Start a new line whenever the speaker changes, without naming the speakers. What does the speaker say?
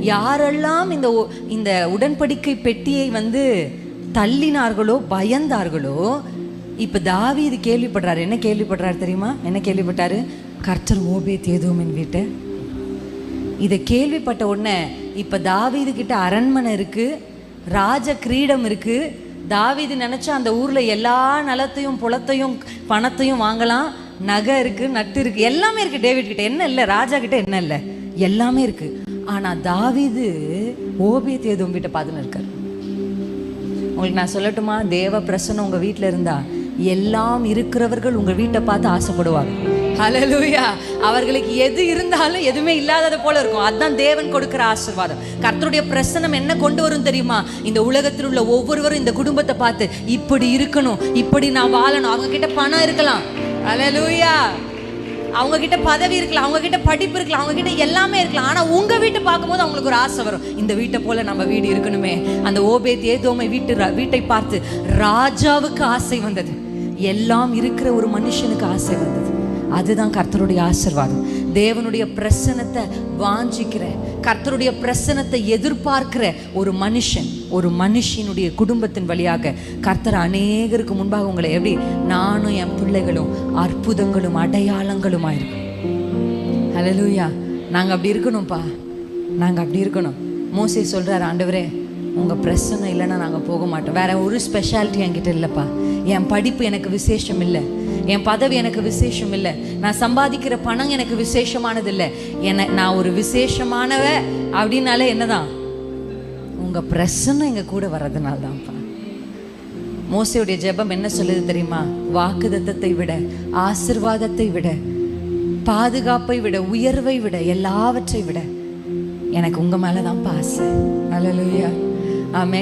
யாரெல்லாம் இந்த ஒ- இந்த உடன்படிக்கை பெட்டியை வந்து தள்ளினார்களோ பயந்தார்களோ இப்போ தாவி தாவீது கேள்விப்படுறாரு. என்ன கேள்விப்படுறாரு தெரியுமா? என்ன கேள்விப்பட்டாரு? கர்த்தர் ஓபே தேதோமின் வீட்டை. இதை கேள்விப்பட்ட உடனே இப்போ தாவீது கிட்ட அரண்மனை இருக்கு ராஜ கிரீடம் இருக்கு. தாவீது நினச்சா அந்த ஊரில் எல்லா நலத்தையும் புலத்தையும் பணத்தையும் வாங்கலாம். நகை இருக்கு நட்டு இருக்கு. எல்லாமே இருக்கு. டேவிட் கிட்ட என்ன இல்லை? ராஜா கிட்ட என்ன இல்லை? எல்லாமே இருக்குது ஆனால் தாவீது ஓபியத்தை எதுவும் வீட்டை பார்த்துன்னு இருக்கார். உங்களுக்கு நான் சொல்லட்டுமா? தேவ பிரசன்னம் உங்கள் வீட்டில் இருந்தா எல்லாம் இருக்கிறவர்கள் உங்கள் வீட்டை பார்த்து ஆசைப்படுவாங்க. ஹலலூயா அவர்களுக்கு எது இருந்தாலும் எதுவுமே இல்லாதது போல இருக்கும். அதுதான் தேவன் கொடுக்கிற ஆசீர்வாதம். கர்த்தருடைய பிரசனம் என்ன கொண்டு வரும் தெரியுமா? இந்த உலகத்தில் உள்ள ஒவ்வொருவரும் இந்த குடும்பத்தை பார்த்து இப்படி இருக்கணும் இப்படி நான் வாழணும். அவங்க கிட்ட பணம் இருக்கலாம். ஹலலூயா அவங்க கிட்ட பதவி இருக்கலாம் அவங்க கிட்ட படிப்பு இருக்கலாம் அவங்க கிட்ட எல்லாமே இருக்கலாம் ஆனா உங்க வீட்டை பார்க்கும்போது அவங்களுக்கு ஒரு ஆசை வரும். இந்த வீட்டை போல நம்ம வீடு இருக்கணுமே. அந்த ஓபேத் ஏதோமை வீட்டு ரா- வீட்டை பார்த்து ராஜாவுக்கு ஆசை வந்தது. எல்லாம் இருக்கிற ஒரு மனுஷனுக்கு ஆசை வந்தது. அதுதான் கர்த்தருடைய ஆசீர்வாதம். தேவனுடைய பிரசனத்தை வாஞ்சிக்கிற கர்த்தருடைய பிரசனத்தை எதிர்பார்க்கிற ஒரு மனுஷன் ஒரு மனுஷனுடைய குடும்பத்தின் வழியாக கர்த்தர் அநேகருக்கு முன்பாக உங்களை எப்படி? நானும் என் பிள்ளைகளும் அற்புதங்களும் அடையாளங்களும் ஆயிருக்கும் ஹலலூயா நாங்கள் அப்படி இருக்கணும்ப்பா. நாங்கள் அப்படி இருக்கணும். மோசை சொல்கிறார் ஆண்டவரே உங்கள் பிரச்சனை இல்லைன்னா நாங்கள் போக மாட்டோம். வேற ஒரு ஸ்பெஷாலிட்டி என்கிட்ட இல்லைப்பா. என் படிப்பு எனக்கு விசேஷம் இல்லை. என் பதவி எனக்கு விசேஷம் இல்லை. நான் சம்பாதிக்கிற பணம் எனக்கு விசேஷமானது இல்லை. என நான் ஒரு விசேஷமானவ அப்படின்னாலே என்னதான்? உங்கள் பிரச்சனை எங்கள் கூட வர்றதுனால தான்ப்பா மோசையுடைய ஜெபம் என்ன சொல்லுது தெரியுமா? வாக்குதத்தத்தை விட ஆசிர்வாதத்தை விட பாதுகாப்பை விட உயர்வை விட எல்லாவற்றை விட எனக்கு உங்கள் மேலே தான் பாசை அல்லேலூயா Amén.